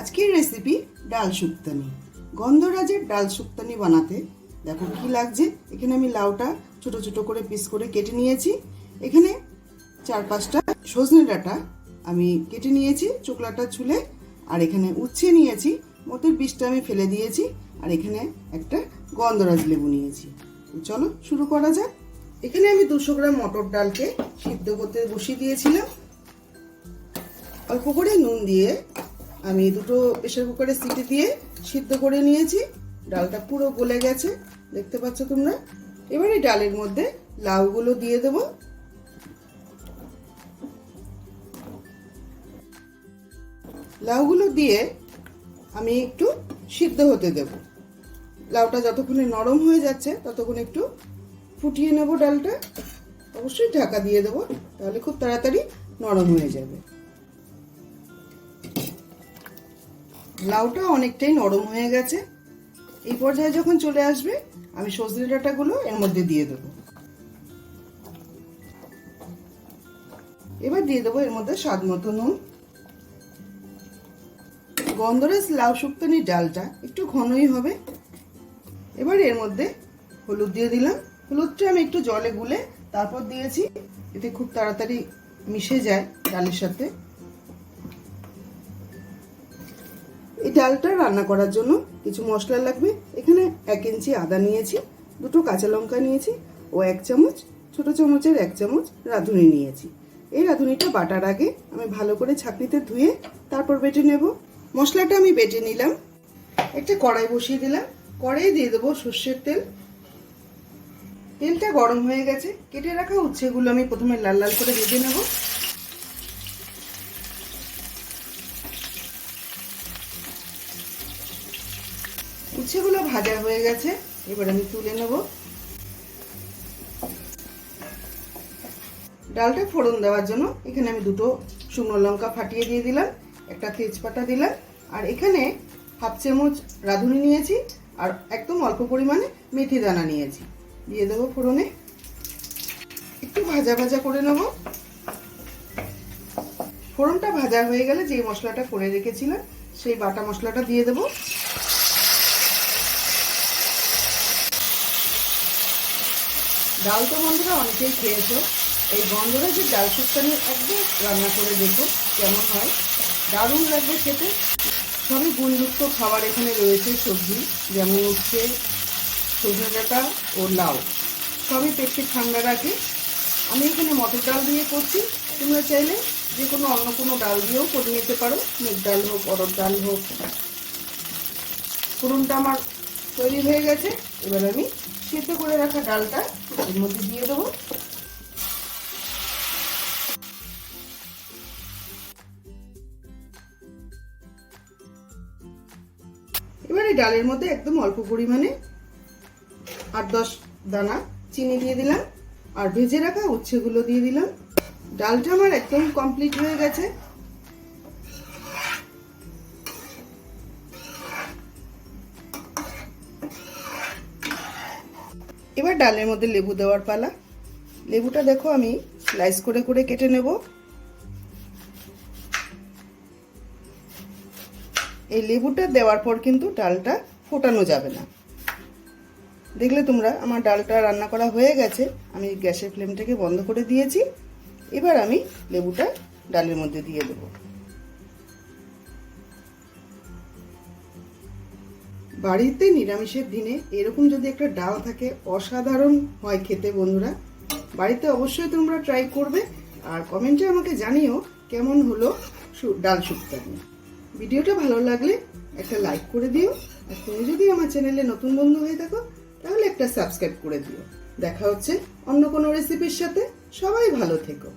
আজকের রেসিপি ডাল শুক্তানি। গন্ধরাজের ডাল শুক্তানি বানাতে দেখো কি লাগছে। এখানে আমি লাউটা ছোট ছোট করে পিস করে কেটে নিয়েছি। এখানে চার পাঁচটা সজনে ডাঁটা আমি কেটে নিয়েছি চোকলাটা ছুলে। আর এখানে উচ্ছে নিয়েছি মতের বীজটা আমি ফেলে দিয়েছি। আর এখানে একটা গন্ধরাজ লেবু নিয়েছি। চলো শুরু করা যাক। এখানে আমি দুশো গ্রাম মটর ডালকে সিদ্ধ করতে বসিয়ে দিয়েছিলাম। অল্প করে নুন দিয়ে আমি দুটো প্রেশার কুকারে সিটি দিয়ে সিদ্ধ করে নিয়েছি। ডালটা পুরো গলে গেছে, দেখতে পাচ্ছ তোমরা। এবারে ডালের মধ্যে লাউগুলো দিয়ে দেব। লাউগুলো দিয়ে আমি একটু সিদ্ধ হতে দেব। লাউটা যতক্ষণে নরম হয়ে যাচ্ছে, ততক্ষণ একটু ফুটিয়ে নেব ডালটা। অবশ্যই ঢাকা দিয়ে দেবো, তাহলে খুব তাড়াতাড়ি নরম হয়ে যাবে। লাউটা অনেকটাই নরম হয়ে গেছে। এই পর্যায়ে যখন চলে আসবে, আমি সজনে ডাঁটাগুলো এর মধ্যে দিয়ে দেবো। এবার দিয়ে দেবো এর মধ্যে স্বাদ মতো নুন। গন্ধরাজ লাউ শুক্তানির ডালটা একটু ঘনই হবে। এবার এর মধ্যে হলুদ দিয়ে দিলাম। হলুদটা আমি একটু জলে গুলে তারপর দিয়েছি। এতে খুব তাড়াতাড়ি মিশে যায় ডালের সাথে। এই ডালটা রান্না করার জন্য কিছু মশলা লাগবে। এখানে এক ইঞ্চি আদা নিয়েছি, দুটো কাঁচা লঙ্কা নিয়েছি ও এক চামচ, ছোট চামচের এক চামচ রাঁধুনি নিয়েছি। এই রাঁধুনিটা বাটার আগে আমি ভালো করে ছাঁকনিতে ধুয়ে তারপর বেটে নেব। মশলাটা আমি বেটে নিলাম। একটা কড়াই বসিয়ে দিলাম। কড়াই দিয়ে দেবো সর্ষের তেল। তেলটা গরম হয়ে গেছে। কেটে রাখা উচ্ছেগুলো আমি প্রথমে লাল লাল করে ভেজে নেব। উচ্ছেগুলো ভাজা হয়ে গেছে। এবার আমি তুলে নেব। ডালটা ফোড়ন দেওয়ার জন্য এখানে আমি দুটো শুকনো লঙ্কা ফাটিয়ে দিয়ে দিলাম, একটা তেজপাতা দিলাম, আর এখানে হাফ চামচ রাঁধুনি নিয়েছি, আর একদম অল্প পরিমাণে মেথি দানা নিয়েছি। দিয়ে দেবো ফোড়নে। একটু ভাজা ভাজা করে নেব। ফোড়নটা ভাজা হয়ে গেলে যে মশলাটা করে রেখেছিলাম, সেই বাটা মশলাটা দিয়ে দেবো। ডাল তো বন্ধুরা অনেকেই খেয়েছো। এই গন্ধরা যে ডাল শুক্তানি একদম রান্না করে দেখো কেমন হয়। দারুণ লাগবে খেতে। সবই গুণযুক্ত খাবার এখানে রয়েছে সবজি, যেমন হচ্ছে সজনে ডাঁটা ও লাউ। সবই পেটকে ঠান্ডা রাখে। আমি এখানে মটর ডাল দিয়ে করছি। তোমরা চাইলে যে কোনো অন্য কোনো ডাল দিয়েও করে নিতে পারো। মুগ ডাল হোক অরড় ডাল হোক। ফোড়নটা আমার তৈরি হয়ে গেছে। এবার আমি সিদ্ধ করে রাখা ডালটা এর মধ্যে দিয়ে দেবো। এবারে ডালের মধ্যে একদম অল্প পরিমাণে আট দশ দানা চিনি দিয়ে দিলাম আর ভেজে রাখা উচ্ছেগুলো দিয়ে দিলাম। ডালটা আমার একদম কমপ্লিট হয়ে গেছে। এবার ডালের মধ্যে লেবু দেওয়ার পালা। লেবুটা দেখো আমি স্লাইস করে করে কেটে নেব। এই লেবুটা দেওয়ার পর কিন্তু ডালটা ফোটানো যাবে না। দেখলে তোমরা, আমার ডালটা রান্না করা হয়ে গেছে। আমি গ্যাসের ফ্লেমটাকে বন্ধ করে দিয়েছি। এবার আমি লেবুটা ডালের মধ্যে দিয়ে দেবো। বাড়িতে নিরামিষের দিনে এরকম যদি একটা ডাল থাকে, অসাধারণ হয় খেতে বন্ধুরা। বাড়িতে অবশ্যই তোমরা ট্রাই করবে। আর কমেন্টে আমাকে জানিও কেমন হলো ডাল শুক্তানি ভিডিওটা ভালো লাগলে একটা লাইক করে দিও। আর তুমি যদি আমার চ্যানেলে নতুন বন্ধু হয়ে থাকো, তাহলে একটা সাবস্ক্রাইব করে দিও। দেখা হচ্ছে অন্য কোনো রেসিপির সাথে। সবাই ভালো থেকো।